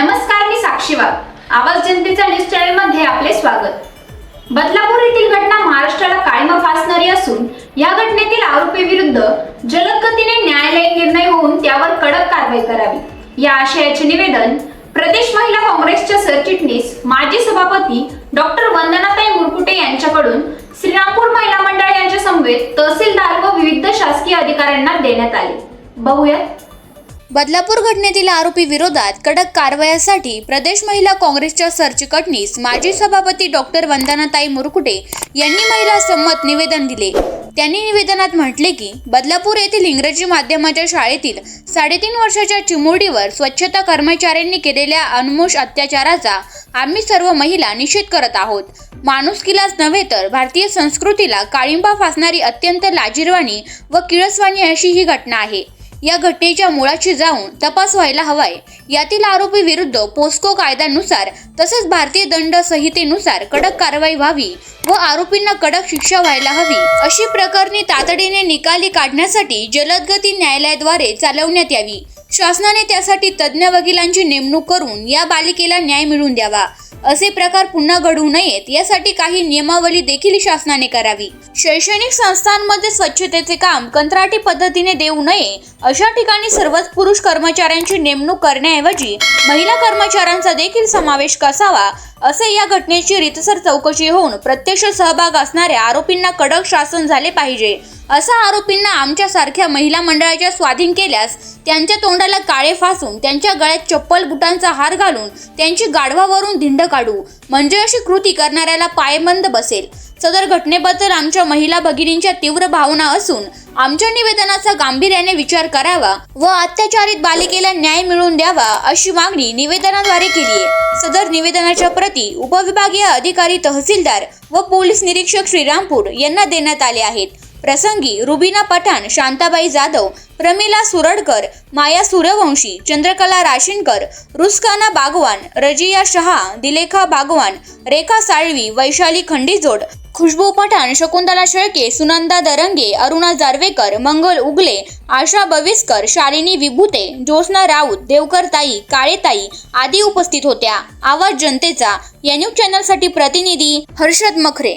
नमस्कार मी साक्षी वाघ आवाज जनतेच्या न्यूज चॅनलमध्ये आपले स्वागत. बदलापूर येथील घटना महाराष्ट्राला काळीमा फासणारी असून या घटनेतील आरोपी विरुद्ध जलद गतीने न्यायालयीन निर्णय होऊन त्यावर कडक कारवाई करावी. या आशयाचे निवेदन प्रदेश महिला काँग्रेसच्या सरचिटणीस माजी सभापती डॉक्टर वंदनाताई मुरकुटे यांच्याकडून श्रीरामपूर महिला मंडळ यांच्या समवेत तहसीलदार व विविध शासकीय अधिकाऱ्यांना देण्यात आले. बहुयात बदलापूर घटनेतील आरोपी विरोधात कडक कारवायासाठी प्रदेश महिला काँग्रेसच्या सरचिटणीस माजी सभापती डॉक्टर वंदनाताई मुरकुटे यांनी महिला संमत निवेदन दिले. त्यांनी निवेदनात म्हटले की बदलापूर येथील इंग्रजी माध्यमाच्या शाळेतील साडेतीन वर्षाच्या चिमुरडीवर स्वच्छता कर्मचाऱ्यांनी केलेल्या अनमोष अत्याचाराचा आम्ही सर्व महिला निषेध करत आहोत. माणुसकीलाच नव्हे तर भारतीय संस्कृतीला काळिंबा फासणारी अत्यंत लाजिरवाणी व किळसवाणी अशी ही घटना आहे. या घटनेच्या मुळाशी जाऊन तपास व्हायला हवाय. यातील आरोपी विरुद्ध पोस्को कायद्यानुसार तसेच भारतीय दंड संहितेनुसार कडक कारवाई व्हावी व आरोपींना कडक शिक्षा व्हायला हवी अशी प्रकरणी तातडीने निकाली काढण्यासाठी जलदगती न्यायालयाद्वारे चालवण्यात यावी. शासनाने त्यासाठी तज्ज्ञ वकिलांची नेमणूक करून या बालिकेला न्याय मिळवून द्यावा. असे प्रकार पुन्हा घडू नयेत यासाठी काही नियमावली देखील शासनाने करावी. शैक्षणिक संस्थांमध्ये स्वच्छतेचे काम कंत्राटी पद्धतीने देऊ नये अशा ठिकाणी सर्वच पुरुष कर्मचाऱ्यांची नेमणूक करण्याऐवजी महिला कर्मचाऱ्यांचा देखील समावेश कसावा असे या घटनेची रितसर चौकशी होऊन प्रत्यक्ष सहभाग असणाऱ्या आरोपींना कडक शासन झाले पाहिजे. असा आरोपींना आमच्यासारख्या महिला मंडळाच्या स्वाधीन केल्यास त्यांच्या तोंडाला काळे फासून त्यांच्या गळ्यात चप्पल बुटांचा हार घालून त्यांची गाढवावरून धिंड काढू म्हणजे अशी कृती करणाऱ्याला पायबंद बसेल. सदर घटनेबद्दल आमच्या महिला भगिनींच्या तीव्र भावना असून आमच्या निवेदनाचा गांभीर्याने विचार करावा व अत्याचारित बालिकेला न्याय मिळवून द्यावा अशी मागणी निवेदनाद्वारे केली आहे. सदर निवेदनाच्या प्रती उपविभागीय अधिकारी तहसीलदार व पोलीस निरीक्षक श्रीरामपूर यांना देण्यात आले आहेत. प्रसंगी रुबीना पठाण शांताबाई जाधव प्रमिला सुरडकर माया सूर्यवंशी चंद्रकला राशीनकर रुस्काना बागवान रजिया शहा दिलेखा बागवान रेखा साळवी वैशाली खंडीजोड खुशबू पठाण शकुंतला शेळके सुनंदा दरंगे अरुणा जारवेकर मंगल उगले आशा बविस्कर शालिनी विभूते ज्योत्ना राऊत देवकर ताई काळेताई आदी उपस्थित होत्या. आवाज जनतेचा. या न्यूज चॅनलसाठी प्रतिनिधी हर्षद मखरे.